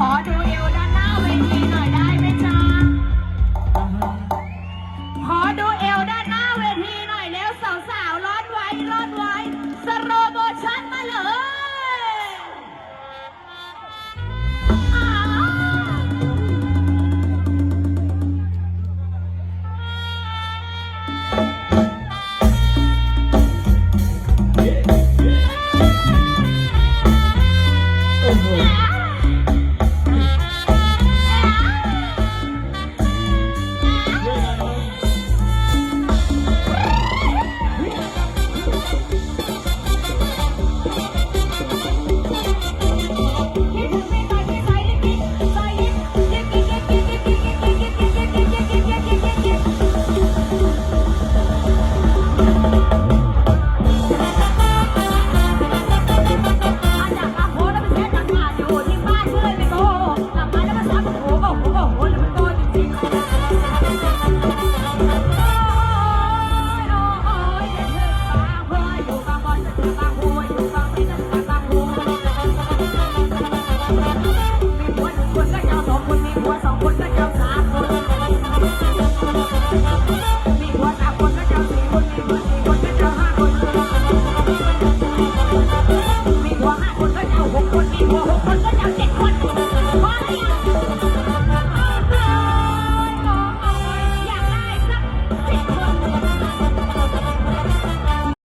ขอดูเอวด้านหน้าเวทีหน่อยได้ไหมจ๊ะ ขอดูเอวด้านหน้าเวทีหน่อยแล้วสาวๆร้อนไว้ร้อนไว้สโลโมชั่นมาเลย Yeah.